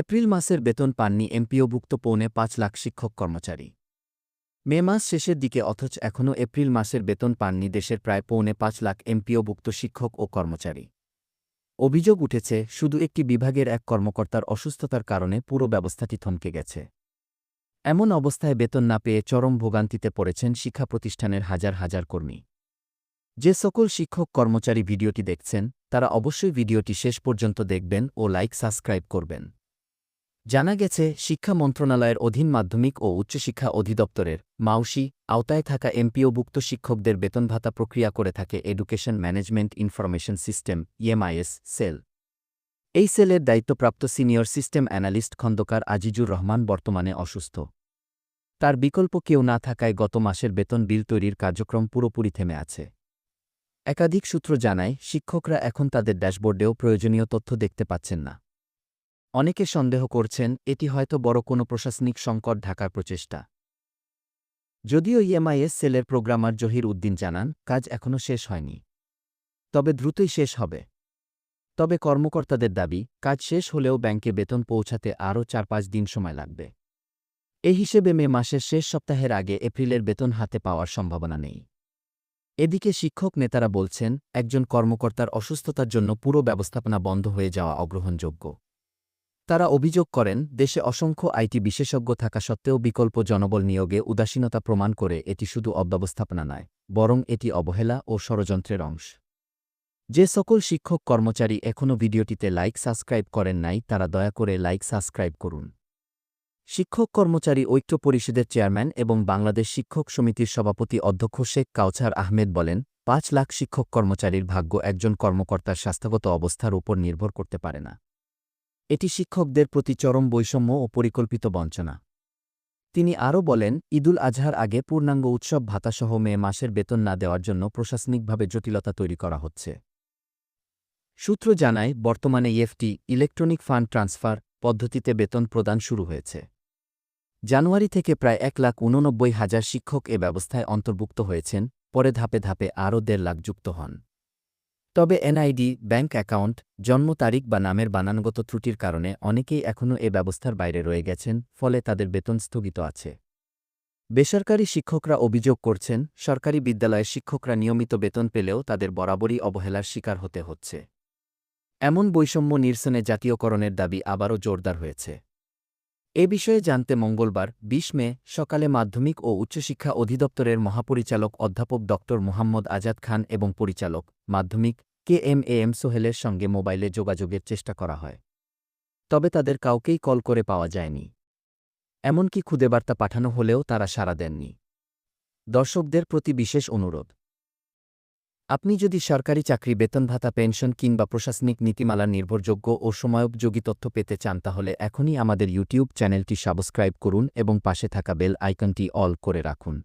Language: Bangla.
এপ্রিল মাসের বেতন পাননি এমপিওভুক্ত পৌনে পাঁচ লাখ শিক্ষক কর্মচারী। মে মাস শেষের দিকে অথচ এখনও এপ্রিল মাসের বেতন পাননি দেশের প্রায় পৌনে পাঁচ লাখ এমপিওভুক্ত শিক্ষক ও কর্মচারী। অভিযোগ উঠেছে, শুধু একটি বিভাগের এক কর্মকর্তার অসুস্থতার কারণে পুরো ব্যবস্থাটি থমকে গেছে। এমন অবস্থায় বেতন না পেয়ে চরম ভোগান্তিতে পড়েছেন শিক্ষা প্রতিষ্ঠানের হাজার হাজার কর্মী। যে সকল শিক্ষক কর্মচারী ভিডিওটি দেখছেন, তারা অবশ্যই ভিডিওটি শেষ পর্যন্ত দেখবেন ও লাইক সাবস্ক্রাইব করবেন। জানা গেছে, শিক্ষা মন্ত্রণালয়ের অধীন মাধ্যমিক ও উচ্চশিক্ষা অধিদপ্তরের মাউসি আওতায় থাকা এমপিওভুক্ত শিক্ষকদের বেতন ভাতা প্রক্রিয়া করে থাকে education management information system EMIS cell এই সেলের দায়িত্বপ্রাপ্ত senior system analyst Khondokar Azizur Rahman বর্তমানে অসুস্থ। তার বিকল্প কেউ না থাকায় গত মাসের বেতন বিল তৈরির কার্যক্রম পুরোপুরি থেমে আছে। একাধিক সূত্র জানায়, শিক্ষকরা এখন তাদের ড্যাশবোর্ডেও প্রয়োজনীয় তথ্য দেখতে পাচ্ছেন না। অনেকে সন্দেহ করছেন এটি হয়তো বড় কোনো প্রশাসনিক সংকট ঢাকার প্রচেষ্টা। যদিও ইএমআইএস সেলের প্রোগ্রামার জহির উদ্দিন জানান, কাজ এখনও শেষ হয়নি। তবে দ্রুতই শেষ হবে। তবে কর্মকর্তাদের দাবি, কাজ শেষ হলেও ব্যাংকে বেতন পৌঁছাতে আরও চার পাঁচ দিন সময় লাগবে। এ হিসেবে মে মাসের শেষ সপ্তাহের আগে এপ্রিলের বেতন হাতে পাওয়ার সম্ভাবনা নেই। এদিকে শিক্ষক নেতারা বলছেন, একজন কর্মকর্তার অসুস্থতার জন্য পুরো ব্যবস্থাপনা বন্ধ হয়ে যাওয়া অগ্রহণযোগ্য। তারা অভিযোগ করেন, দেশে অসংখ্য আইটি বিশেষজ্ঞ থাকা সত্ত্বেও বিকল্প জনবল নিয়োগে উদাসীনতা প্রমাণ করে এটি শুধু অব্যবস্থাপনা নয়, বরং এটি অবহেলা ও ষড়যন্ত্রের অংশ। যে সকল শিক্ষক কর্মচারী এখনও ভিডিওটিতে লাইক সাবস্ক্রাইব করেন নাই, তারা দয়া করে লাইক সাবস্ক্রাইব করুন। শিক্ষক কর্মচারী ঐক্য পরিষদের চেয়ারম্যান এবং বাংলাদেশ শিক্ষক সমিতির সভাপতি অধ্যক্ষ শেখ কাউছার আহমেদ বলেন, পাঁচ লাখ শিক্ষক কর্মচারীর ভাগ্য একজন কর্মকর্তার স্বাস্থ্যগত অবস্থার উপর নির্ভর করতে পারে না। এটি শিক্ষকদের প্রতি চরম বৈষম্য ও পরিকল্পিত বঞ্চনা। তিনি আরও বলেন, ঈদুল আজহার আগে পূর্ণাঙ্গ উৎসব ভাতাসহ মে মাসের বেতন না দেওয়ার জন্য প্রশাসনিকভাবে জটিলতা তৈরি করা হচ্ছে। সূত্র জানায়, বর্তমানে ইএফটি, ইলেকট্রনিক ফান্ড ট্রান্সফার পদ্ধতিতে বেতন প্রদান শুরু হয়েছে। জানুয়ারি থেকে প্রায় এক লাখ উননব্বই হাজার শিক্ষক এ ব্যবস্থায় অন্তর্ভুক্ত হয়েছেন, পরে ধাপে ধাপে আরও দেড় লাখ যুক্ত হন। তবে এনআইডি, ব্যাংক অ্যাকাউন্ট, জন্ম তারিখ বা নামের বানানগত ত্রুটির কারণে অনেকেই এখনও এ ব্যবস্থার বাইরে রয়ে গেছেন, ফলে তাদের বেতন স্থগিত আছে। বেসরকারি শিক্ষকরা অভিযোগ করছেন, সরকারি বিদ্যালয়ের শিক্ষকরা নিয়মিত বেতন পেলেও তাদের বরাবরই অবহেলার শিকার হতে হচ্ছে। এমন বৈষম্য নিরসনে জাতীয়করণের দাবি আবারও জোরদার হয়েছে। এ বিষয়ে জানতে মঙ্গলবার ২০ মে, সকালে মাধ্যমিক ও উচ্চশিক্ষা অধিদপ্তরের মহাপরিচালক অধ্যাপক ড মোহাম্মদ আজাদ খান এবং পরিচালক মাধ্যমিক কে এম এ এম সোহেলের সঙ্গে মোবাইলে যোগাযোগের চেষ্টা করা হয়। তবে তাদের কাউকেই কল করে পাওয়া যায়নি। এমনকি খুদে বার্তা পাঠানো হলেও তারা সাড়া দেননি। দর্শকদের প্রতি বিশেষ অনুরোধ। আপনি যদি সরকারি চাকরি, বেতন ভাতা, পেনশন কিংবা প্রশাসনিক নীতিমালার নির্ভরযোগ্য ও সময়োপযোগী তথ্য পেতে চান, তাহলে এখনই আমাদের ইউটিউব চ্যানেলটি সাবস্ক্রাইব করুন এবং পাশে থাকা বেল আইকনটি অল করে রাখুন।